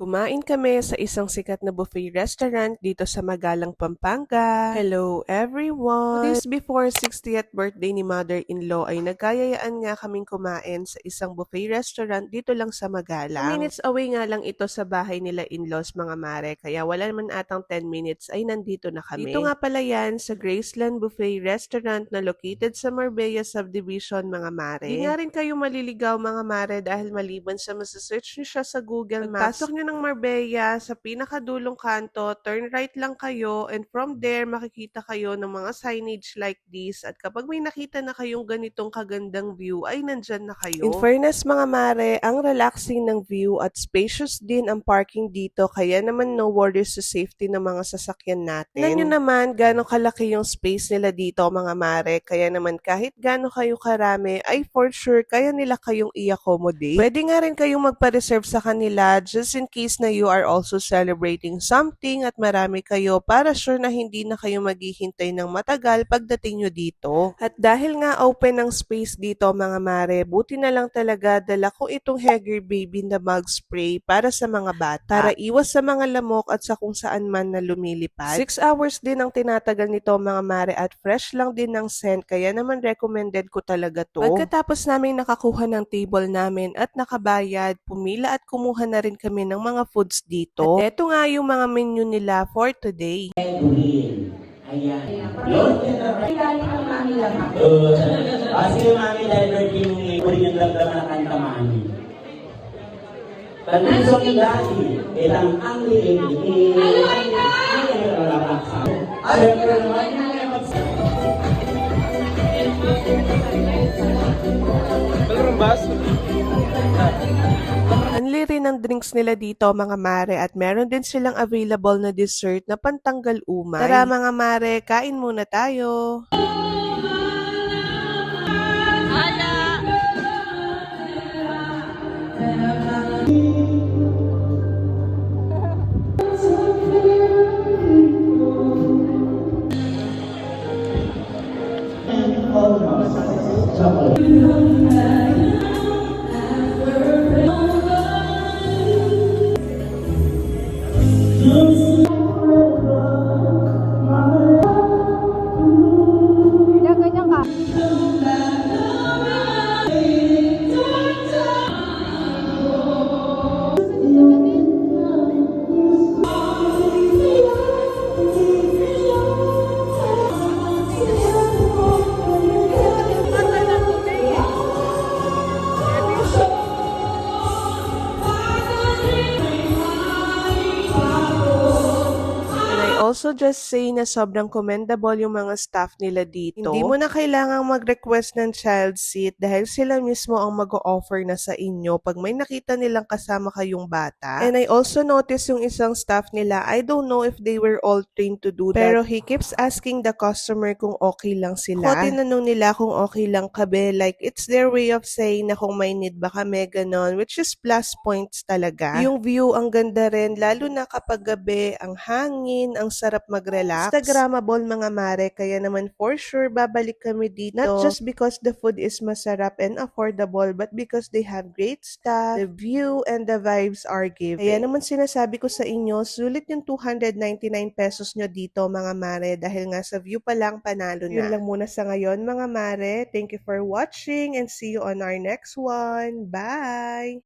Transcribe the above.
Kumain kami sa isang sikat na buffet restaurant dito sa Magalang, Pampanga. Hello everyone! Days before 60th birthday ni mother-in-law ay nagkayayaan nga kaming kumain sa isang buffet restaurant dito lang sa Magalang. Minutes away nga lang ito sa bahay nila in-laws mga mare kaya wala naman atang 10 minutes ay nandito na kami. Dito nga pala yan sa Graceland Buffet Restaurant na located sa Marbella Subdivision mga mare. Di nga rin kayo maliligaw mga mare dahil maliban sa masasearch nyo siya sa Google Maps, Pagpasok nyo ng Marbella, sa pinakadulong kanto, turn right lang kayo and from there makikita kayo ng mga signage like this at kapag may nakita na kayong ganitong kagandang view ay nandyan na kayo. In fairness mga mare, ang relaxing ng view at spacious din ang parking dito kaya naman no worries sa safety ng mga sasakyan natin. Tingnan nyo naman gano'ng kalaki yung space nila dito mga mare kaya naman kahit gano'n kayo karami ay for sure kaya nila kayong i-accommodate. Pwede nga rin kayong magpa-reserve sa kanila just in case na you are also celebrating something at marami kayo para sure na hindi na kayo maghihintay ng matagal pagdating nyo dito. At dahil nga open ang space dito mga mare, buti na lang talaga dala ko itong Hegger Baby na mug spray para sa mga bata. Para iwas sa mga lamok at sa kung saan man na lumilipad. 6 hours din ang tinatagal nito mga mare at fresh lang din ng scent kaya naman recommended ko talaga to. Pagkatapos namin nakakuha ng table namin at nakabayad, pumila at kumuha na rin kami ng mga foods dito. At eto nga yung mga menu nila for today. Green. Ayan. Yun, yun na right. Galing ng mami. Uh, ah, mo ngayon, uri yung laglaman na kanta mami. Pag-iso ni Daddy, ilang ang liit-liit. Ano, ay na? Siyempre naman, Unli rin ang drinks nila dito mga mare at meron din silang available na dessert na pantanggal umay. Tara mga mare, kain muna tayo. Kaya also just say na sobrang commendable yung mga staff nila dito. Hindi mo na kailangang mag-request ng child seat dahil sila mismo ang mag-offer na sa inyo pag may nakita nilang kasama kayong bata. And I also noticed yung isang staff nila, I don't know if they were all trained to do that. Pero he keeps asking the customer kung okay lang sila. Ako tinanong nila kung okay lang kabe. Like, it's their way of saying na kung may need ba kami, ganon. Which is plus points talaga. Yung view, ang ganda rin. Lalo na kapag gabi, ang hangin, ang sarap mag-relax. Instagrammable mga mare. Kaya naman for sure, babalik kami dito. Not just because the food is masarap and affordable, but because they have great stuff, the view, and the vibes are given. Kaya naman sinasabi ko sa inyo, sulit yung 299 pesos nyo dito mga mare dahil nga sa view pa lang panalo na. Yun lang muna sa ngayon mga mare. Thank you for watching and see you on our next one. Bye!